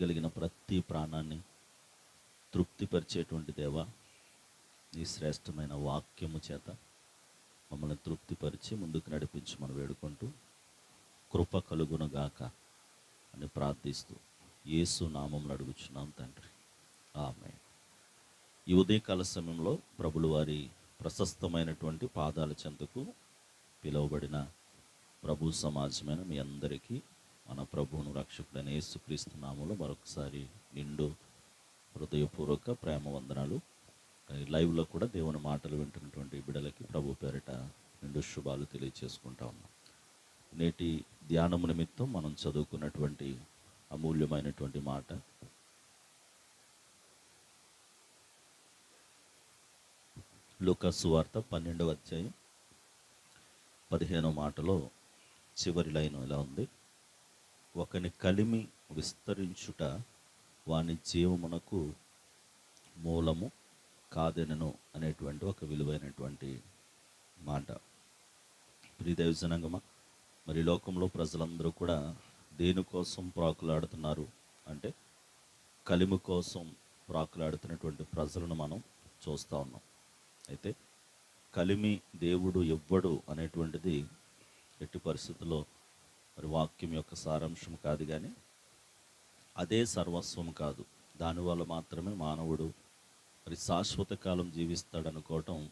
కలిగిన ప్రతి ప్రాణాన్ని తృప్తిపరిచేటువంటి దేవ నీ శ్రేష్టమైన వాక్యము చేత మమ్మల్ని తృప్తిపరిచి ముందుకు నడిపించి మనం వేడుకుంటూ కృప కలుగునగాక అని ప్రార్థిస్తూ యేసు నామం అడుగుచున్నాం తండ్రి. ఆమె ఈ ఉదయకాల సమయంలో ప్రభులు వారి ప్రశస్తమైనటువంటి పాదాల చెంతకు పిలువబడిన ప్రభు సమాజమైన మీ అందరికీ మన ప్రభువును రక్షకుడైన యేసుక్రీస్తు మరొకసారి నిండు హృదయపూర్వక ప్రేమ వందనాలు. లైవ్లో కూడా దేవుని మాటలు వింటున్నటువంటి బిడలకి ప్రభు పేరిట నిండు శుభాలు తెలియచేసుకుంటా ఉన్నాం. నేటి ధ్యానము నిమిత్తం మనం చదువుకున్నటువంటి అమూల్యమైనటువంటి మాట. లూకాసు వార్త పన్నెండవ అధ్యాయం పదిహేనవ మాటలో చివరి లైన్ ఇలా ఉంది. ఒకని కలిమి విస్తరించుట వాని జీవమునకు మూలము కాదెనను అనేటువంటి ఒక విలువైనటువంటి మాట. ప్రియదేవ జనంగమ మరి లోకంలో ప్రజలందరూ కూడా దేనికోసం ప్రాకులాడుతున్నారు అంటే కలిమి కోసం ప్రాకులాడుతున్నటువంటి ప్రజలను మనం చూస్తూ ఉన్నాం. అయితే కలిమి దేవుడు ఎవ్వడు అనేటువంటిది ఎట్టి పరిస్థితుల్లో మరి వాక్యం యొక్క సారాంశం కాదు కానీ అదే సర్వస్వం కాదు. దానివల్ల మాత్రమే మానవుడు మరి శాశ్వత కాలం జీవిస్తాడనుకోవటం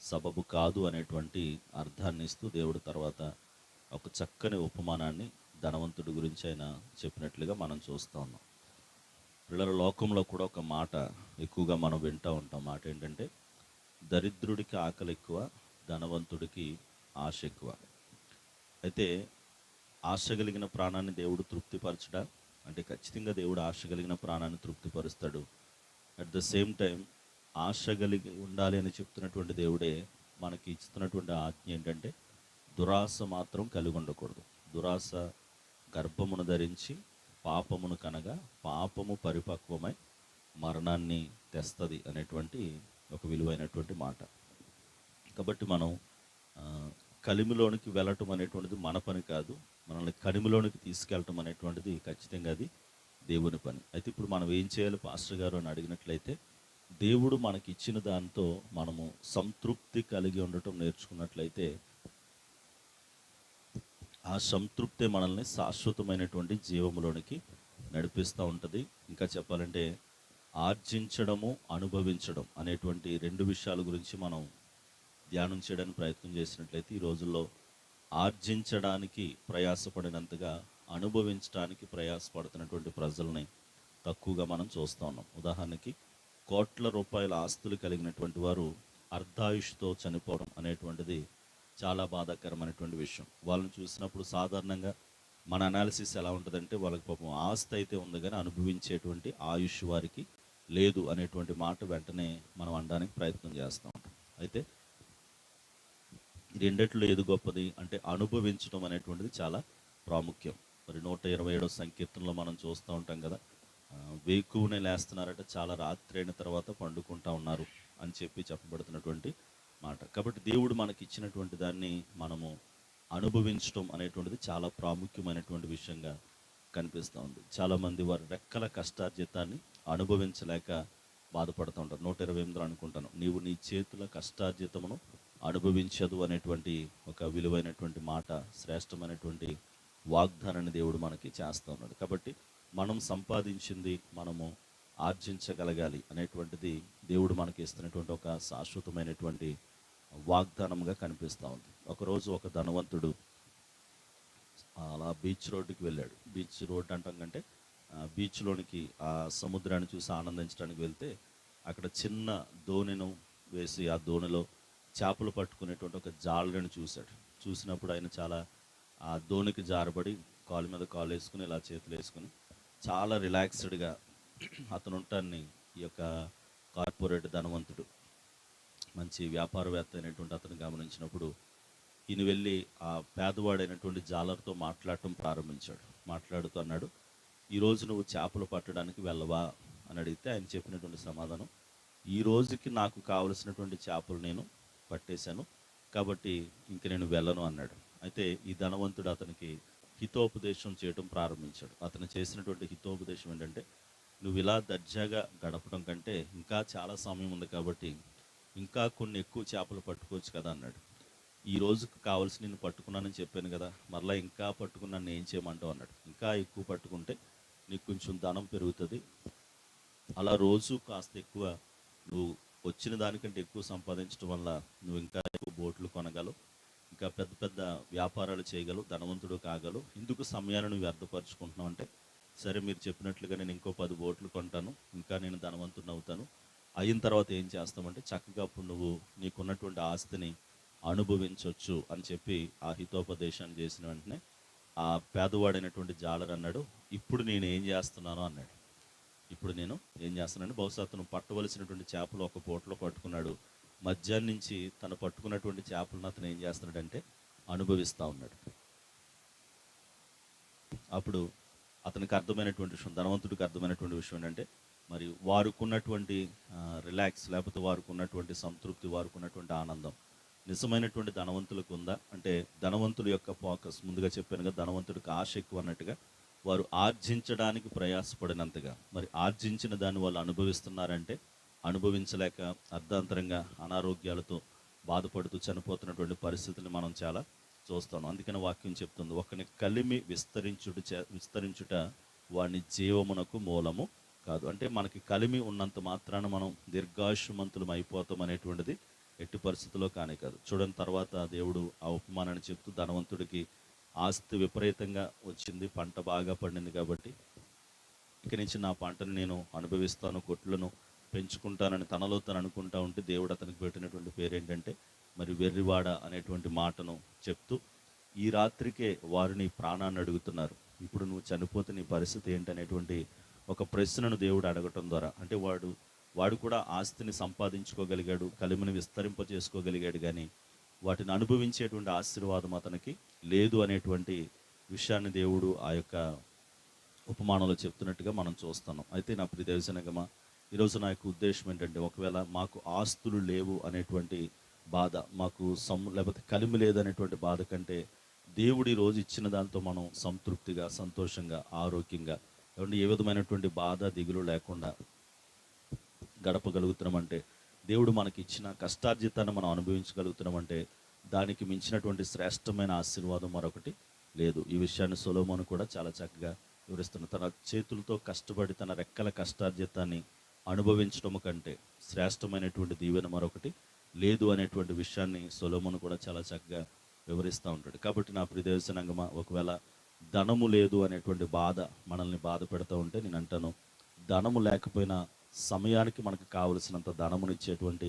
సబబు కాదు అనేటువంటి అర్థాన్ని ఇస్తూ దేవుడు తర్వాత ఒక చక్కని ఉపమానాన్ని ధనవంతుడి గురించి ఆయన చెప్పినట్లుగా మనం చూస్తూ ఉన్నాం. పిల్లల లోకంలో కూడా ఒక మాట ఎక్కువగా మనం వింటూ ఉంటాం. మాట ఏంటంటే దరిద్రుడికి ఆకలి ఎక్కువ ధనవంతుడికి ఆశ ఎక్కువ. అయితే ఆశ కలిగిన ప్రాణాన్ని దేవుడు తృప్తిపరచడా? అంటే ఖచ్చితంగా దేవుడు ఆశ కలిగిన ప్రాణాన్ని తృప్తిపరుస్తాడు. అట్ ద సేమ్ టైం ఆశ కలిగి ఉండాలి అని చెప్తున్నటువంటి దేవుడే మనకి ఇస్తున్నటువంటి ఆజ్ఞ ఏంటంటే దురాశ మాత్రం కలిగి ఉండకూడదు. దురాశ గర్భమును ధరించి పాపమును కనగా పాపము పరిపక్వమై మరణాన్ని తెస్తుంది అనేటువంటి ఒక విలువైనటువంటి మాట. కాబట్టి మనం కలిమిలోనికి వెళ్ళటం అనేటువంటిది మన పని కాదు. మనల్ని కలిమిలోనికి తీసుకెళ్ళటం అనేటువంటిది ఖచ్చితంగా అది దేవుని పని. అయితే ఇప్పుడు మనం ఏం చేయాలి? పాస్టర్ గారు అని అడిగినట్లయితే దేవుడు మనకి ఇచ్చిన దాంతో మనము సంతృప్తి కలిగి ఉండటం నేర్చుకున్నట్లయితే ఆ సంతృప్తి మనల్ని శాశ్వతమైనటువంటి జీవములోనికి నడిపిస్తూ ఉంటుంది. ఇంకా చెప్పాలంటే ఆర్జించడము అనుభవించడం అనేటువంటి రెండు విషయాల గురించి మనం ధ్యానం చేయడానికి ప్రయత్నం చేసినట్లయితే ఈ రోజుల్లో ఆర్జించడానికి ప్రయాసపడినంతగా అనుభవించడానికి ప్రయాసపడుతున్నటువంటి ప్రజల్ని తక్కువగా మనం చూస్తూ ఉన్నాం. ఉదాహరణకి కోట్ల రూపాయల ఆస్తులు కలిగినటువంటి వారు అర్ధాయుష్తో చనిపోవడం అనేటువంటిది చాలా బాధాకరమైనటువంటి విషయం. వాళ్ళని చూసినప్పుడు సాధారణంగా మన అనాలిసిస్ ఎలా ఉంటుందంటే వాళ్ళకి పాపం ఆస్తి అయితే ఉంది కానీ అనుభవించేటువంటి ఆయుష్ వారికి లేదు అనేటువంటి మాట వెంటనే మనం అనడానికి ప్రయత్నం చేస్తూ ఉంటాం. అయితే రెండిట్లో ఏది గొప్పది? అంటే అనుభవించడం అనేటువంటిది చాలా ప్రాముఖ్యం. మరి నూట ఇరవై ఏడో సంకీర్తనలో మనం చూస్తూ ఉంటాం కదా వేకువనే లేస్తున్నారట చాలా రాత్రి అయిన తర్వాత పండుకుంటా ఉన్నారు అని చెప్పి చెప్పబడుతున్నటువంటి మాట. కాబట్టి దేవుడు మనకి ఇచ్చినటువంటి దాన్ని మనము అనుభవించడం అనేటువంటిది చాలా ప్రాముఖ్యమైనటువంటి విషయంగా కనిపిస్తూ ఉంది. చాలామంది వారి రెక్కల కష్టార్జితాన్ని అనుభవించలేక బాధపడుతూ ఉంటారు. నూట ఇరవై ఎనిమిదిలో అనుకుంటాను. నీవు నీ చేతుల కష్టార్జితమును అనుభవించదు అనేటువంటి ఒక విలువైనటువంటి మాట శ్రేష్టమైనటువంటి వాగ్దానాన్ని దేవుడు మనకి చేస్తూ ఉన్నాడు. కాబట్టి మనం సంపాదించింది మనము ఆర్జించగలగాలి అనేటువంటిది దేవుడు మనకి ఇస్తున్నటువంటి ఒక శాశ్వతమైనటువంటి వాగ్దానంగా కనిపిస్తూ ఉంది. ఒకరోజు ఒక ధనవంతుడు అలా బీచ్ రోడ్డుకి వెళ్ళాడు. బీచ్ రోడ్ అంటాం కంటే బీచ్లోనికి ఆ సముద్రాన్ని చూసి ఆనందించడానికి వెళ్తే అక్కడ చిన్న దోణిను వేసి ఆ దోణిలో చేపలు పట్టుకునేటువంటి ఒక జాలరిని చూశాడు. చూసినప్పుడు ఆయన చాలా ఆ దోణికి జారబడి కాలు మీద కాలు వేసుకుని ఇలా చేతులు వేసుకుని చాలా రిలాక్స్డ్గా అతను ఉంటాన్ని ఈ యొక్క కార్పొరేట్ ధనవంతుడు మంచి వ్యాపారవేత్త అయినటువంటి అతను గమనించినప్పుడు ఈయన వెళ్ళి ఆ పేదవాడైనటువంటి జాలర్తో మాట్లాడటం ప్రారంభించాడు. మాట్లాడుతూ అన్నాడు ఈరోజు నువ్వు చేపలు పట్టడానికి వెళ్ళవా? అని అడిగితే ఆయన చెప్పినటువంటి సమాధానం ఈ రోజుకి నాకు కావలసినటువంటి చేపలు నేను పట్టేశాను. కాబట్టి ఇంక నేను వెళ్ళను అన్నాడు. అయితే ఈ ధనవంతుడు అతనికి హితోపదేశం చేయడం ప్రారంభించాడు. అతను చేసినటువంటి హితోపదేశం ఏంటంటే నువ్వు ఇలా దర్జాగా గడపడం కంటే ఇంకా చాలా సమయం ఉంది కాబట్టి ఇంకా కొన్ని ఎక్కువ చేపలు పట్టుకోవచ్చు కదా అన్నాడు. ఈ రోజుకు కావాల్సి నేను పట్టుకున్నానని చెప్పాను కదా మరలా ఇంకా పట్టుకున్నాను ఏం చేయమంటావు? అన్నాడు. ఇంకా ఎక్కువ పట్టుకుంటే నీకు కొంచెం ధనం పెరుగుతుంది. అలా రోజు కాస్త ఎక్కువ నువ్వు వచ్చిన దానికంటే ఎక్కువ సంపాదించడం వల్ల నువ్వు ఇంకా ఎక్కువ బోట్లు కొనగలవు ఇంకా పెద్ద పెద్ద వ్యాపారాలు చేయగలవు ధనవంతుడు కాగలవు. ఎందుకు సమయాన్ని నువ్వు వ్యర్థపరచుకుంటున్నావు అంటే సరే మీరు చెప్పినట్లుగా నేను ఇంకో పది బోట్లు కొంటాను ఇంకా నేను ధనవంతుడిని అవుతాను. అయిన తర్వాత ఏం చేస్తామంటే చక్కగా అప్పుడు నువ్వు నీకున్నటువంటి ఆస్తిని అనుభవించవచ్చు అని చెప్పి ఆ హితోపదేశాన్ని చేసిన వెంటనే ఆ పేదవాడైనటువంటి జాలర్ అన్నాడు ఇప్పుడు నేను ఏం చేస్తున్నాను అన్నాడు. ఇప్పుడు నేను ఏం చేస్తున్నాను బహుశా అతను పట్టవలసినటువంటి చేపలు ఒక పూటలో పట్టుకున్నాడు. మధ్యాహ్నం నుంచి తను పట్టుకున్నటువంటి చేపలను అతను ఏం చేస్తున్నాడంటే అనుభవిస్తూ ఉన్నాడు. అప్పుడు అతనికి అర్థమైనటువంటి విషయం ధనవంతుడికి అర్థమైనటువంటి విషయం ఏంటంటే మరి వారుకున్నటువంటి రిలాక్స్ లేకపోతే వారుకున్నటువంటి సంతృప్తి వారుకున్నటువంటి ఆనందం. నిజమైనటువంటి ధనవంతులకు ఉందా? అంటే ధనవంతుల యొక్క ఫోకస్ ముందుగా చెప్పాను కదా ధనవంతుడికి ఆశ ఎక్కువ అన్నట్టుగా వారు ఆర్జించడానికి ప్రయాసపడినంతగా. మరి ఆర్జించిన దాన్ని వాళ్ళు అనుభవిస్తున్నారంటే అనుభవించలేక అర్ధాంతరంగా అనారోగ్యాలతో బాధపడుతూ చనిపోతున్నటువంటి పరిస్థితులు మనం చాలా చూస్తాం. అందుకని వాక్యం చెప్తుంది ఒకని కలిమి విస్తరించుట విస్తరించుట వాడిని జీవమునకు మూలము కాదు. అంటే మనకి కలిమి ఉన్నంత మాత్రాన మనం దీర్ఘాయుష్మంతులం అయిపోతాం అనేటువంటిది ఎట్టి పరిస్థితిలో కానే కాదు. చూడని తర్వాత దేవుడు ఆ ఉపమానాన్ని చెప్తూ ధనవంతుడికి ఆస్తి విపరీతంగా వచ్చింది పంట బాగా పండింది కాబట్టి. ఇక నుంచి నా పంటను నేను అనుభవిస్తాను కొట్లను పెంచుకుంటానని తనలో తను అనుకుంటా ఉంటే దేవుడు అతనికి పెట్టినటువంటి పేరు ఏంటంటే మరి వెర్రివాడ అనేటువంటి మాటను చెప్తూ ఈ రాత్రికే వారు నీ ప్రాణాన్ని అడుగుతున్నారు. ఇప్పుడు నువ్వు చనిపోతే నీ పరిస్థితి ఏంటనేటువంటి ఒక ప్రశ్నను దేవుడు అడగటం ద్వారా. అంటే వాడు వాడు కూడా ఆస్తిని సంపాదించుకోగలిగాడు కలిమిని విస్తరింపజేసుకోగలిగాడు కానీ వాటిని అనుభవించేటువంటి ఆశీర్వాదం అతనికి లేదు అనేటువంటి విషయాన్ని దేవుడు ఆ యొక్క ఉపమానంలో చెప్తున్నట్టుగా మనం చూస్తున్నాం. అయితే నా ప్రియదేవసనగమ ఈరోజు నా యొక్క ఉద్దేశం ఏంటంటే ఒకవేళ మాకు ఆస్తులు లేవు అనేటువంటి బాధ మాకు సమ్ లేకపోతే కలిమి లేదనేటువంటి బాధ కంటే దేవుడు ఈరోజు రోజు ఇచ్చిన దాంతో మనం సంతృప్తిగా సంతోషంగా ఆరోగ్యంగా ఏమంటే ఏ విధమైనటువంటి బాధ దిగులు లేకుండా గడపగలుగుతున్నామంటే దేవుడు మనకి ఇచ్చిన కష్టార్జితాన్ని మనం అనుభవించగలుగుతున్నామంటే దానికి మించినటువంటి శ్రేష్టమైన ఆశీర్వాదం మరొకటి లేదు. ఈ విషయాన్ని సొలోమోను కూడా చాలా చక్కగా వివరిస్తున్న తన చేతులతో కష్టపడి తన రెక్కల కష్టార్జితాన్ని అనుభవించడం కంటే శ్రేష్టమైనటువంటి దీవెన మరొకటి లేదు అనేటువంటి విషయాన్ని సొలోమోను కూడా చాలా చక్కగా వివరిస్తూ ఉంటాడు. కాబట్టి నా ప్రియదేవసనంగమ ఒకవేళ ధనము లేదు అనేటువంటి బాధ మనల్ని బాధ పెడతా ఉంటే నేను అంటాను ధనము లేకపోయినా సమయానికి మనకు కావలసినంత ధనమునిచ్చేటువంటి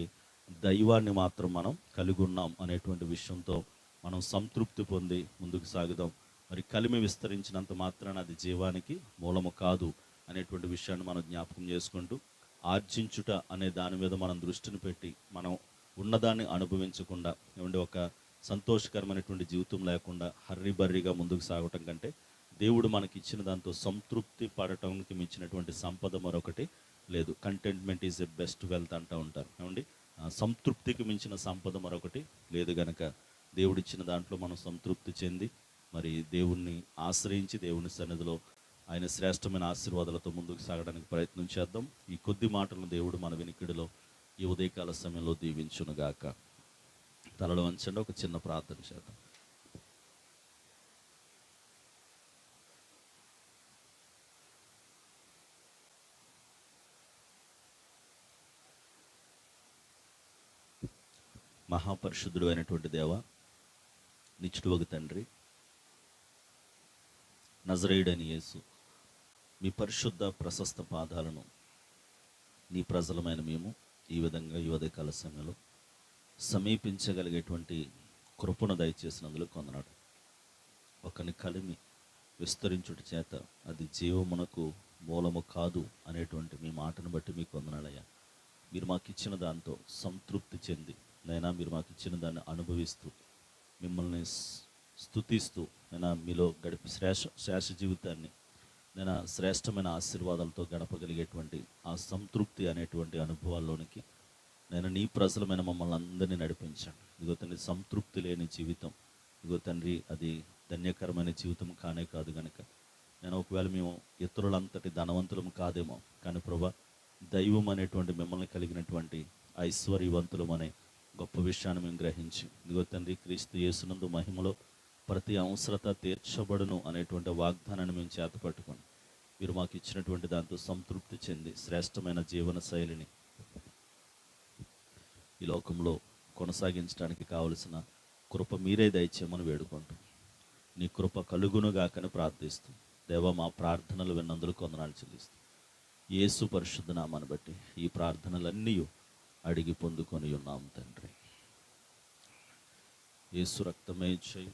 దైవాన్ని మాత్రం మనం కలిగి ఉన్నాం అనేటువంటి విషయంతో మనం సంతృప్తి పొంది ముందుకు సాగుదాం. మరి కలిమి విస్తరించినంత మాత్రాన అది జీవానికి మూలము కాదు అనేటువంటి విషయాన్ని మనం జ్ఞాపకం చేసుకుంటూ ఆర్జించుట అనే దాని మీద మనం దృష్టిని పెట్టి మనం ఉన్నదాన్ని అనుభవించకుండా ఏమంటే ఒక సంతోషకరమైనటువంటి జీవితం లేకుండా హర్రీ బర్రీగా ముందుకు సాగటం కంటే దేవుడు మనకి ఇచ్చిన దాంతో సంతృప్తి పడటానికి మించినటువంటి సంపద మరొకటి లేదు. Contentment is a best wealth అంటూ ఉంటారు. ఏమండి? సంతృప్తికి మించిన సంపద మరొకటి లేదు గనక దేవుడిచ్చిన దాంట్లో మనం సంతృప్తి చెంది మరి దేవుణ్ణి ఆశ్రయించి దేవుని సన్నిధిలో ఆయన శ్రేష్టమైన ఆశీర్వాదాలతో ముందుకు సాగడానికి ప్రయత్నం చేద్దాం. ఈ కొద్ది మాటలను దేవుడు మన వెనుకడిలో ఈ ఉదయకాల సమయంలో దీవించునుగాక. తలలో వంచండి. ఒక చిన్న ప్రార్థన చేద్దాం. మహాపరిశుద్ధుడు అయినటువంటి దేవ నిచ్చుడువగు తండ్రి నజరేయుడని యేసు మీ పరిశుద్ధ ప్రశస్త పాదాలను నీ ప్రజలమైన మేము ఈ విధంగా ఈ ఉదయకాల సమయంలో సమీపించగలిగేటువంటి కృపను దయచేసినందుకు కొందనాడు. ఒకని కలిమి విస్తరించుట చేత అది జీవమునకు మూలము కాదు అనేటువంటి మీ మాటను బట్టి మీకు వందనాలయ్యా. మీరు మాకు ఇచ్చిన దాంతో సంతృప్తి చెంది నైనా మీరు మాకు ఇచ్చిన దాన్ని అనుభవిస్తూ మిమ్మల్ని స్థుతిస్తూ నేను మీలో గడిపి శ్రేష జీవితాన్ని నేను శ్రేష్టమైన ఆశీర్వాదాలతో గడపగలిగేటువంటి ఆ సంతృప్తి అనేటువంటి అనుభవాల్లోనికి నేను నీ ప్రజలమైన మమ్మల్ని అందరినీ నడిపించాను ఇదిగో తండ్రి సంతృప్తి లేని జీవితం. ఇదిగో తండ్రి అది ధన్యకరమైన జీవితం కానే కాదు కనుక నేను ఒకవేళ మేము ఇతరులంతటి ధనవంతులం కాదేమో కానీ ప్రభా దైవం అనేటువంటి మిమ్మల్ని కలిగినటువంటి ఐశ్వర్యవంతులం అనే గొప్ప విషయాన్ని మేము గ్రహించి ఇదిగో తండ్రి క్రీస్తు యేసునందు మహిమలో ప్రతి అవసరత తీర్చబడును అనేటువంటి వాగ్దానాన్ని మేము చేతపట్టుకొని మీరు మాకు ఇచ్చినటువంటి దాంతో సంతృప్తి చెంది శ్రేష్టమైన జీవన శైలిని ఈ లోకంలో కొనసాగించడానికి కావలసిన కృప మీరే దయచేయమని వేడుకుంటాం నీ కృప కలుగునుగాకని ప్రార్థిస్తూ దేవ మా ప్రార్థనలు విన్నందుకు కొందనాలు చెల్లిస్తూ యేసు పరిశుద్ధ నామాన్ని బట్టి ఈ ప్రార్థనలన్నీ అడిగి పొందుకొని ఉన్నాం తండ్రి. ఏసు రక్తమే చేయి.